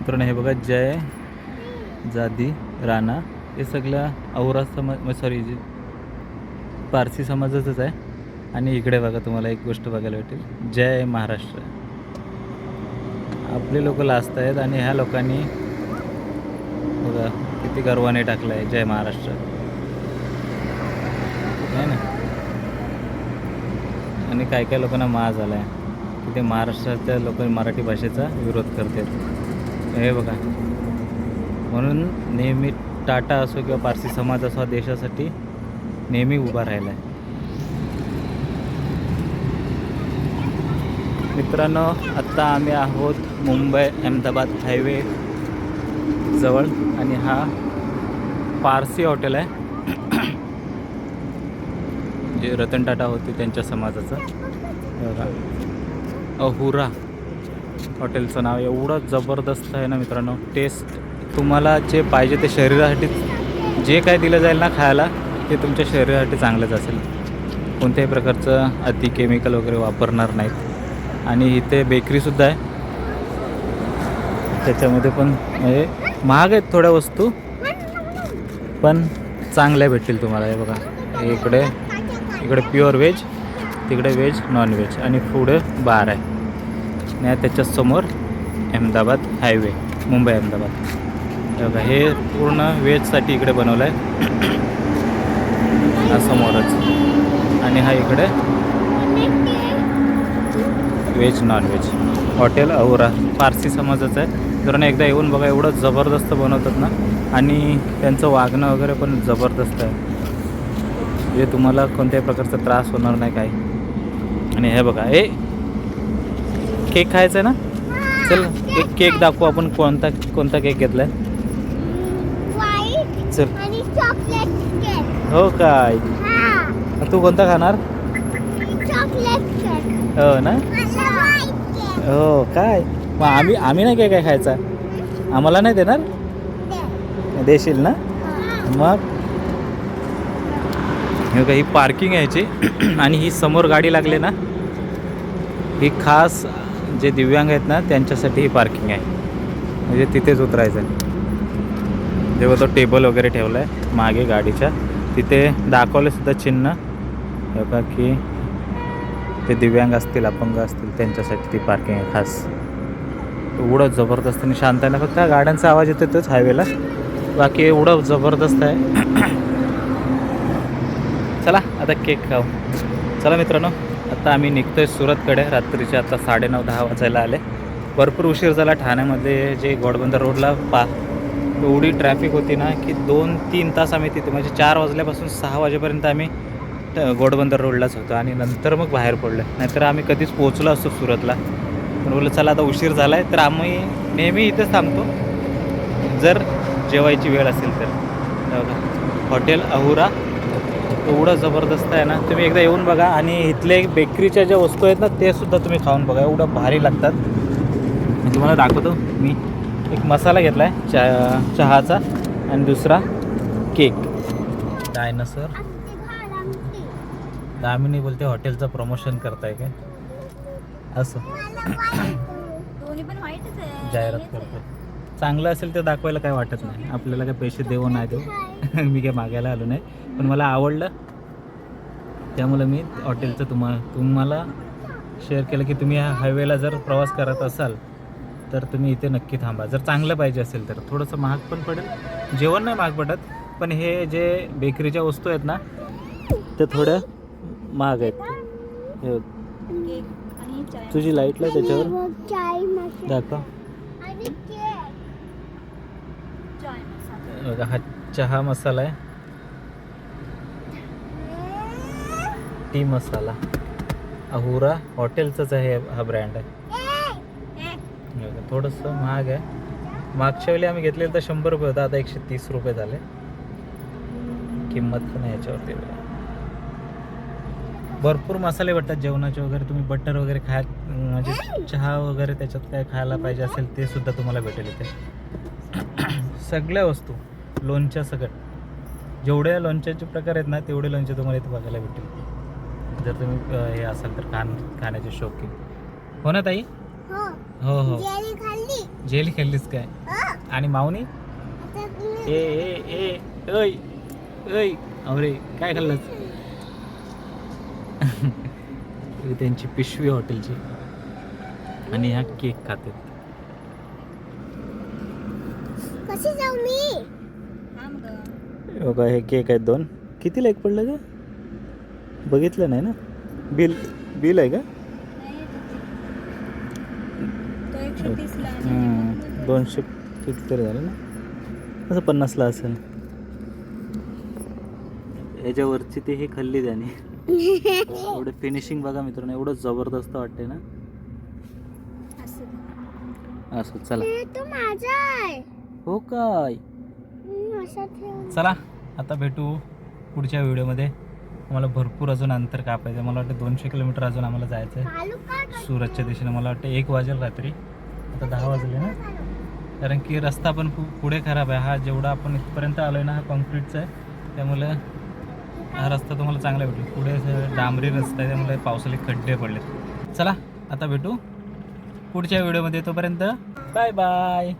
मित्रांनो हे बघा जय जादी राणा हे सगळं औरा समाज सॉरी जे पारसी समाजाचंच आहे. आणि इकडे बघा तुम्हाला एक गोष्ट बघायला भेटेल. जय महाराष्ट्र. आपले लोक लाजत आहेत आणि ह्या लोकांनी बघा किती गर्वाने टाकलं आहे जय महाराष्ट्र. आहे ना? आणि काय काय लोकांना मा झाला आहे की ते महाराष्ट्राच्या लोक मराठी भाषेचा विरोध करतात. हे बघा. म्हणून नेहमी टाटा असो किंवा पारसी समाज असो देशासाठी नेहमी उभा राहिला आहे मित्रांनो आत्ता आम्ही आहोत मुंबई अहमदाबाद हायवे जवळ आणि हा पारसी हॉटेल आहे. जे रतन टाटा होते त्यांच्या समाजाचं. अहुरा. हॉटेलचं नाव एवढं जबरदस्त आहे ना मित्रांनो. टेस्ट तुम्हाला जे पाहिजे ते शरीरासाठी जे काय दिलं जाईल ना खायला ते तुमच्या शरीरासाठी चांगलंच असेल. कोणत्याही प्रकारचं अति केमिकल वगैरे वापरणार नाहीत. आणि इथे बेकरीसुद्धा आहे. त्याच्यामध्ये पण म्हणजे महाग आहेत थोड्या वस्तू पण चांगल्या भेटतील तुम्हाला. हे बघा इकडे इकडे प्युअर व्हेज तिकडे व्हेज नॉन व्हेज आणि पुढे बार आहे. आणि त्याच्यासमोर अहमदाबाद हायवे मुंबई अहमदाबाद. हे बघा हे पूर्ण वेजसाठी इकडे बनवलं आहे हा समोरच. आणि हा इकडे veg non veg hotel Ahura Parsi समाजाचं आहे. कारण एकदा येऊन बघा एवढं जबरदस्त बनवतात ना. आणि त्यांचं वागणं वगैरे पण जबरदस्त आहे. जे तुम्हाला कोणत्याही प्रकारचा त्रास होणार नाही काही. आणि हे बघा ए केक खायचा आहे ना? चल एक केक दाखवू आपण कोणता कोणता केक घेतलाय. चल. हो काय? तू कोणता खाणार? हो ना? हो काय? मग आम्ही आम्ही नाही काय काय खायचा? आम्हाला नाही देणार. देशील ना. मग? हे बघा ही पार्किंग आहे याची. आणि ही समोर गाडी लागली ना? ही खास जे दिव्यांग आहेत ना त्यांच्यासाठी ही पार्किंग आहे. म्हणजे तिथेच उतरायचं. आहे जेव्हा तो टेबल वगैरे ठेवला आहे मागे गाडीच्या तिथे दाखवलंसुद्धा चिन्ह. बघा की ते दिव्यांग असतील अपंग असतील त्यांच्यासाठी ती पार्किंग आहे खास. एवढं जबरदस्त आणि शांत आहे ना फक्त गाड्यांचा आवाज येतो तोच हायवेला बाकी एवढं जबरदस्त आहे. चला आता केक खाऊ. चला मित्रांनो आता आम्ही निघतोय सुरतकडे. रात्रीचे आता साडेनऊ दहा वाजायला आले. भरपूर उशीर झाला ठाण्यामध्ये जे घोडबंदर रोडला पा एवढी ट्रॅफिक होती ना की दोन तीन तास आम्ही तिथे म्हणजे चार वाजल्यापासून सहा वाजेपर्यंत आम्ही घोडबंदर रोडलाच होतो आणि नंतर मग बाहेर पडलो नाहीतर आम्ही कधीच पोहोचलो असतो सुरतला. पण बोललं चला आता उशीर झाला आहे तर आम्ही नेहमी इथेच थांबतो. जर जेवायची वेळ असेल तर. हॉटेल अहुरा एवढं जबरदस्त आहे ना तुम्ही एकदा येऊन बघा आणि इथले बेकरीच्या ज्या वस्तू आहेत ना ते सुद्धा तुम्ही खाऊन बघा. एवढं भारी लागतात. मी तुम्हाला दाखवतो. मी एक मसाला घेतला आहे चा चहाचा आणि दुसरा केक. डायनासर आमची घाल आमची. दामिनी बोलते हॉटेलचं प्रमोशन करताय काय? असं. जाहिरात करतो चांगलं असेल तर दाखवायला काय वाटत नाही. आपल्याला काय पैसे देऊ नाही देऊ. मी काय मागायला आलो नाही. पण मला आवडलं. त्यामुळं मी हॉटेलचं तुम्हा तुम्हाला शेअर केलं की तुम्ही ह्या हायवेला जर प्रवास करत असाल तर तुम्ही इथे नक्की थांबा. जर चांगलं पाहिजे असेल तर. थोडंसं महाग पण पडेल. जेवण नाही महाग पडत पण हे जे बेकरीच्या वस्तू आहेत ना ते थोड्या महाग आहेत. हे तुझी लाईटला त्याच्यावर मग चाय मसाला दाखव आणि केक. चाय मसाला बघा, हा चहा मसाला आहे टी मसाला अहुरा हॉटेलचाच आहे हा ब्रँड आहे थोडंसं महाग आहे मागच्या वेळी आम्ही घेतलेलं तर शंभर रुपये होता आता एकशे तीस रुपये झाले किंमत पण आहे याच्यावरती भरपूर मसाले भेटतात जेवणाचे वगैरे तुम्ही बटर वगैरे खाय म्हणजे चहा वगैरे त्याच्यात काय खायला पाहिजे असेल ते सुद्धा तुम्हाला भेटेल इथे सगळ्या वस्तू लोणच्या सगळं जेवढे लोणच्याचे प्रकार आहेत ना तेवढे लोणचे तुम्हाला इथे बघायला भेटेल जर तुम्ही हे असाल तर खाण खाण्याचे शौकीन. हो ना ताई? हो. हो हो. जेली खाल्ली. जेली खाल्लीस काय? आणि माऊनी? ए ए ए ऐ ऐ अरे काय खाल्लंस? ही त्यांची पिशवी हॉटेलची. आणि ह्या केक खाते कशी जाऊ मी. थांब गं. बघा हे केक आहेत दोन. कितीला एक पडलं का बघितलं नाही ना? बिल बिल आहे का? नाही तो एकशे तीसला आणि हम्म, दोनशे कितीतरी झालं ना? असं पन्नासला असेल. याच्यावरची ते हे खाल्ली त्याने. एवढं फिनिशिंग बघा मित्रांनो एवढं जबरदस्त वाटते ना? असं. असं चला. हे तो माझा आहे. हो काय? चला आता भेटू पुढच्या व्हिडिओमध्ये. आम्हाला भरपूर अजून अंतर कापायचं आहे. मला वाटतं दोनशे किलोमीटर अजून आम्हाला जायचं आहे? सुरतच्या दिशेने. मला वाटतं एक वाजेल रात्री. आता दहा वाजले ना? कारण की रस्ता पण पु- पुढे खराब आहे. हा जेवढा आपण इथपर्यंत आलो आहे ना हा कॉन्क्रीटचा आहे. त्यामुळे हा रस्ता तुम्हाला चांगला भेटेल. पुढे असं डांबरी रस्ता आहे. त्यामुळे पावसाळे खड्डे पडले चला आता भेटू पुढच्या व्हिडिओमध्ये. तोपर्यंत बाय बाय.